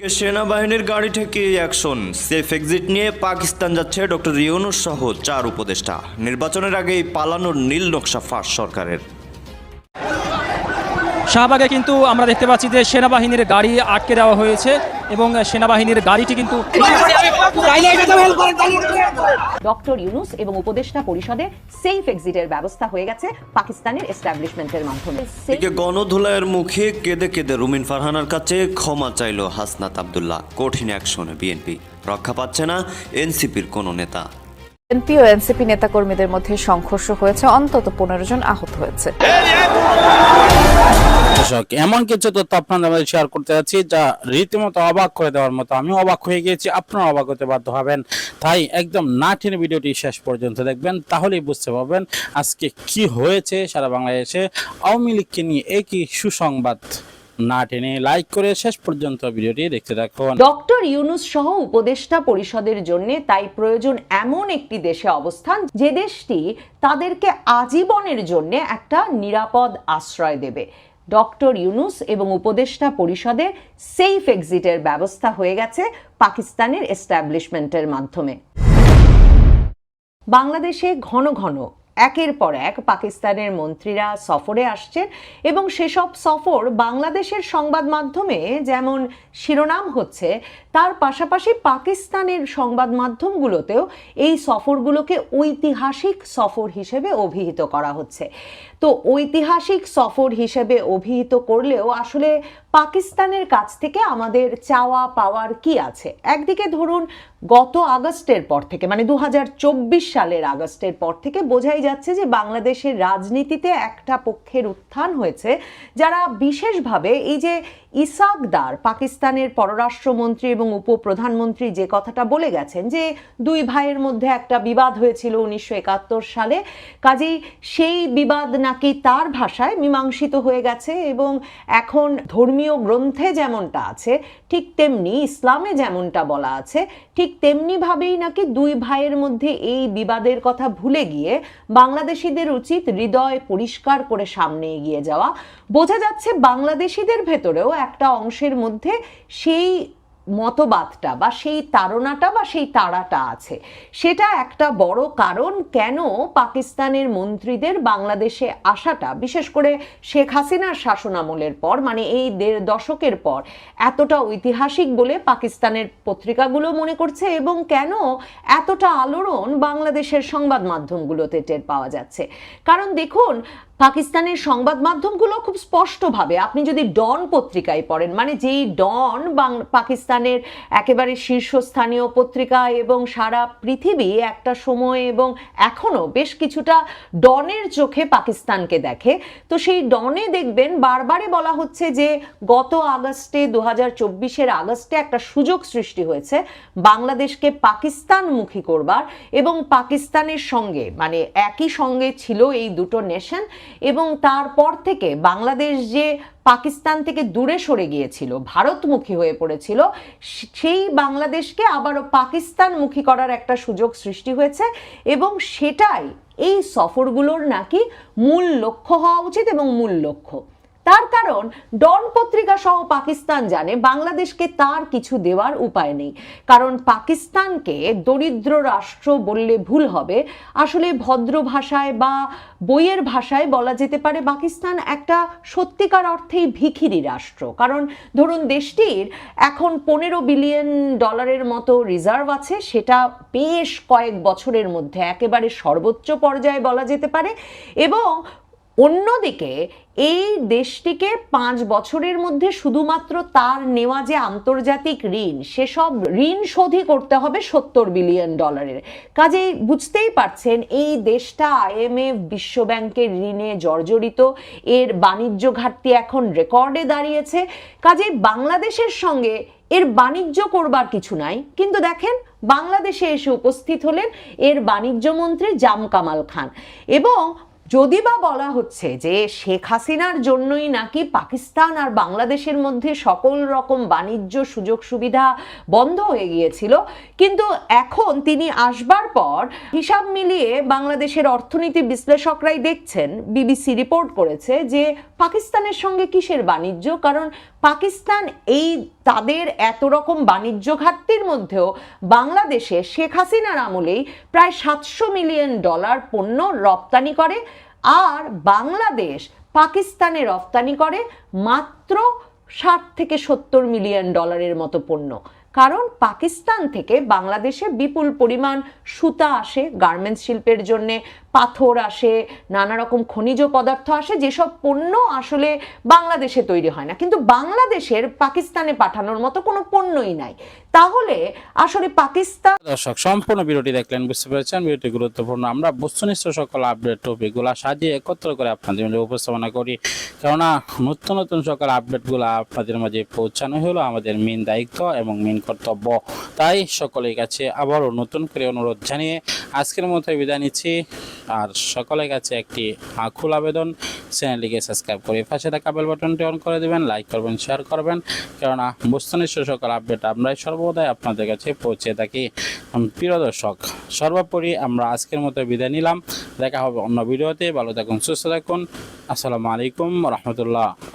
এদিকে সেনাবাহিনীর গাড়ি থেকে অ্যাকশন। সেফ এক্সিট নিয়ে পাকিস্তান যাচ্ছে ডক্টর ইউনুস সহ চার উপদেষ্টা। নির্বাচনের আগেই পালানোর নীল নকশা ফাঁস সরকারের। শাহবাগে কিন্তু আমরা দেখতে পাচ্ছি যে সেনাবাহিনীর গাড়ি আটকে দেওয়া হয়েছে। এবং সেনাবাহিনীর গাড়িটি কিন্তু ডক্টর ইউনুস এবং উপদেষ্টা পরিষদে সেফ এক্সিটের ব্যবস্থা হয়ে গেছে পাকিস্তানের এস্টাবলিশমেন্টের মাধ্যমে। এদিকে গণধুলায়ের মুখে কেঁদে কেঁদে রুমিন ফারহানার কাছে ক্ষমা চাইল হাসনাত আবদুল্লাহ। কঠিন অ্যাকশনে বিএনপি। রক্ষা পাচ্ছে না এনসিপির কোনো নেতা। এনপি ও এনসিপি নেতাকর্মীদের মধ্যে সংঘর্ষ হয়েছে। অন্তত পনেরো জন আহত হয়েছে। এমন কিছু তথ্য আপনাদের মধ্যে শেয়ার করতে যাচ্ছি যা রীতিমতো অবাক করে দেওয়ার মতো। আমি অবাক হয়ে গিয়েছি আপনারা অবাক হতে বাধ্য হবেন। তাই একদম না টেনে ভিডিওটি শেষ পর্যন্ত দেখবেন, তাহলেই বুঝতে পারবেন আজকে কি হয়েছে সারা বাংলাদেশে। আওয়ামী লীগকে নিয়ে একই সুসংবাদ। না টেনে লাইক করে শেষ পর্যন্ত ভিডিওটি দেখতে থাকুন। ডক্টর ইউনুস সহ উপদেষ্টা পরিষদের জন্য তাই প্রয়োজন এমন একটি দেশে অবস্থান, যে দেশটি তাদেরকে আজীবনের জন্য একটা নিরাপদ আশ্রয় দেবে। ডক্টর ইউনুস এবং উপদেষ্টা পরিষদের সেফ এক্সিটের ব্যবস্থা হয়ে গেছে পাকিস্তানের এস্টাবলিশমেন্টের মাধ্যমে। বাংলাদেশে ঘন ঘন একের পর এক পাকিস্তানের মন্ত্রীরা সফরে আসছেন এবং সেসব সফর বাংলাদেশের সংবাদ মাধ্যমে যেমন শিরোনাম হচ্ছে, তার পাশাপাশি পাকিস্তানের সংবাদ মাধ্যমগুলোতেও এই সফরগুলোকে ঐতিহাসিক সফর হিসেবে অভিহিত করা হচ্ছে। তো ঐতিহাসিক সফর হিসেবে অভিহিত করলেও আসলে পাকিস্তানের কাছ থেকে আমাদের চাওয়া পাওয়ার কি আছে? একদিকে ধরুন গত আগস্টের পর থেকে মানে দু হাজার চব্বিশ সালের আগস্টের পর থেকে বোঝাই যাচ্ছে যে বাংলাদেশের রাজনীতিতে একটা পক্ষের উত্থান হয়েছে, যারা বিশেষভাবে এই যে ইসাকদার, পাকিস্তানের পররাষ্ট্রমন্ত্রী এবং উপপ্রধানমন্ত্রী যে কথাটা বলে গেছেন যে দুই ভাইয়ের মধ্যে একটা বিবাদ হয়েছিল উনিশশো একাত্তর সালে, কাজেই সেই বিবাদ নাকি তার ভাষায় মীমাংসিত হয়ে গেছে এবং এখন ধর্মীয় গ্রন্থে যেমনটা আছে, ঠিক তেমনি ইসলামে যেমনটা বলা আছে, ঠিক তেমনিভাবেই নাকি দুই ভাইয়ের মধ্যে এই বিবাদের কথা ভুলে গিয়ে বাংলাদেশিদের উচিত হৃদয় পরিষ্কার করে সামনে এগিয়ে যাওয়া। বোঝা যাচ্ছে বাংলাদেশিদের ভেতরেও একটা অংশের মধ্যে সেই মতবাদটা বা সেই তাড়নাটা বা সেই তাড়াটা আছে। সেটা একটা বড় কারণ কেন পাকিস্তানের মন্ত্রীদের বাংলাদেশে আসাটা, বিশেষ করে শেখ হাসিনার শাসনামলের পর মানে এই দেড় দশকের পর, এতটা ঐতিহাসিক বলে পাকিস্তানের পত্রিকাগুলো মনে করছে এবং কেন এতটা আলোড়ন বাংলাদেশের সংবাদ মাধ্যমগুলোতে টের পাওয়া যাচ্ছে। কারণ দেখুন পাকিস্তানের সংবাদ মাধ্যমগুলো খুব স্পষ্টভাবে, আপনি যদি ডন পত্রিকায় পড়েন মানে যেই ডন পাকিস্তানের একেবারে শীর্ষস্থানীয় পত্রিকা এবং সারা পৃথিবী একটা সময় এবং এখনও বেশ কিছুটা ডনের চোখে পাকিস্তানকে দেখে, তো সেই ডনে দেখবেন বারবারই বলা হচ্ছে যে গত আগস্টে দু হাজার চব্বিশের আগস্টে একটা সুযোগ সৃষ্টি হয়েছে বাংলাদেশকে পাকিস্তানমুখী করবার এবং পাকিস্তানের সঙ্গে মানে একই সঙ্গে ছিল এই দুটো নেশন এবং তারপর থেকে বাংলাদেশ যে পাকিস্তান থেকে দূরে সরে গিয়েছিল, ভারতমুখী হয়ে পড়েছিল সেই বাংলাদেশকে আবারও পাকিস্তানমুখী করার একটা সুযোগ সৃষ্টি হয়েছে এবং সেটাই এই সফরগুলোর নাকি মূল লক্ষ্য হওয়া উচিত এবং মূল লক্ষ্য। তার কারণ, ডন পত্রিকা সহ পাকিস্তান জানে বাংলাদেশকে তার কিছু দেওয়ার উপায় নেই। কারণ পাকিস্তানকে দরিদ্র রাষ্ট্র বললে ভুল হবে। আসলে ভদ্র ভাষায় বা বইয়ের ভাষায় বলা যেতে পারে পাকিস্তান একটা সত্যিকার অর্থেই ভিখিরি রাষ্ট্র। কারণ ধরুন দেশটির এখন পনেরো বিলিয়ন ডলারের মতো রিজার্ভ আছে, সেটা বেশ কয়েক বছরের মধ্যে একেবারে সর্বোচ্চ পর্যায়ে বলা যেতে পারে। এবং অন্যদিকে, এই দেশটিকে পাঁচ বছরের মধ্যে শুধুমাত্র তার নেওয়া যে আন্তর্জাতিক ঋণ, সেসব ঋণ শোধই করতে হবে সত্তর বিলিয়ন ডলারের। কাজেই বুঝতেই পারছেন, এই দেশটা আইএমএফ বিশ্বব্যাংকের ঋণে জর্জরিত। এর বাণিজ্য ঘাটতি এখন রেকর্ডে দাঁড়িয়েছে। কাজেই বাংলাদেশের সঙ্গে এর বাণিজ্য করবার কিছু নাই। কিন্তু দেখেন, বাংলাদেশে এসে উপস্থিত হলেন এর বাণিজ্য মন্ত্রী জাম কামাল খান। এবং যদি বা বলা হচ্ছে যে শেখ হাসিনার জন্যই নাকি পাকিস্তান আর বাংলাদেশের মধ্যে সকল রকম বাণিজ্য সুযোগ সুবিধা বন্ধ হয়ে গিয়েছিল, কিন্তু এখন তিনি আসবার পর হিসাব মিলিয়ে বাংলাদেশের অর্থনীতি বিশ্লেষকরাই দেখছেন, বিবিসি রিপোর্ট করেছে যে পাকিস্তানের সঙ্গে কিসের বাণিজ্য? কারণ পাকিস্তান এই তাদের এত রকম বাণিজ্য ঘাটতির মধ্যেও বাংলাদেশে শেখ হাসিনার আমলেই প্রায় সাতশো মিলিয়ন ডলার পণ্য রপ্তানি করে, আর বাংলাদেশ পাকিস্তানে রপ্তানি করে মাত্র ষাট থেকে সত্তর মিলিয়ন ডলারের মতো পণ্য। কারণ পাকিস্তান থেকে বাংলাদেশে বিপুল পরিমাণ সুতা আসে গার্মেন্টস শিল্পের জন্য পাথর আসে, নানা রকম খনিজ পদার্থ আসে, যেসব পণ্য আসলে বাংলাদেশে তৈরি হয় না। কিন্তু বাংলাদেশের পাকিস্তানে পাঠানোর মতো কোনো পণ্যই নাই। তাহলে আসলে পাকিস্তান দর্শক, সম্পূর্ণ বিরতি দেখলেন, বুঝতে পেরেছেন। বিরতি গুরুত্বপূর্ণ। আমরা বস্তুনিষ্ঠ সকল আপডেট টপিকগুলো সাজিয়ে একত্র করে আপনাদের মাঝে উপস্থাপনা করি। কেননা, নতুন নতুন সকল আপডেটগুলো আপনাদের মাঝে পৌঁছানো হলো আমাদের মেন দায়িত্ব এবং মেন কর্তব্য। তাই সকলের কাছে আবারও নতুন করে অনুরোধ জানিয়ে আজকের মতো বিদায় নিচ্ছি। আর সকলের কাছে একটি আকুল আবেদন। চ্যানেলটিকে সাবস্ক্রাইব করে পাশে থাকা বেল বাটনটি অন করে দেবেন লাইক করবেন শেয়ার করবেন। কেননা বস্তুনিষ্ঠ সকল আপডেট আমরাই সর্বদাই আপনাদের কাছে পৌঁছে থাকি। প্রিয় দর্শক, সর্বোপরি আমরা আজকের মতো বিদায় নিলাম। দেখা হবে অন্য ভিডিওতে। ভালো থাকুন, সুস্থ থাকুন। আসসালামু আলাইকুম রহমতুল্লাহ।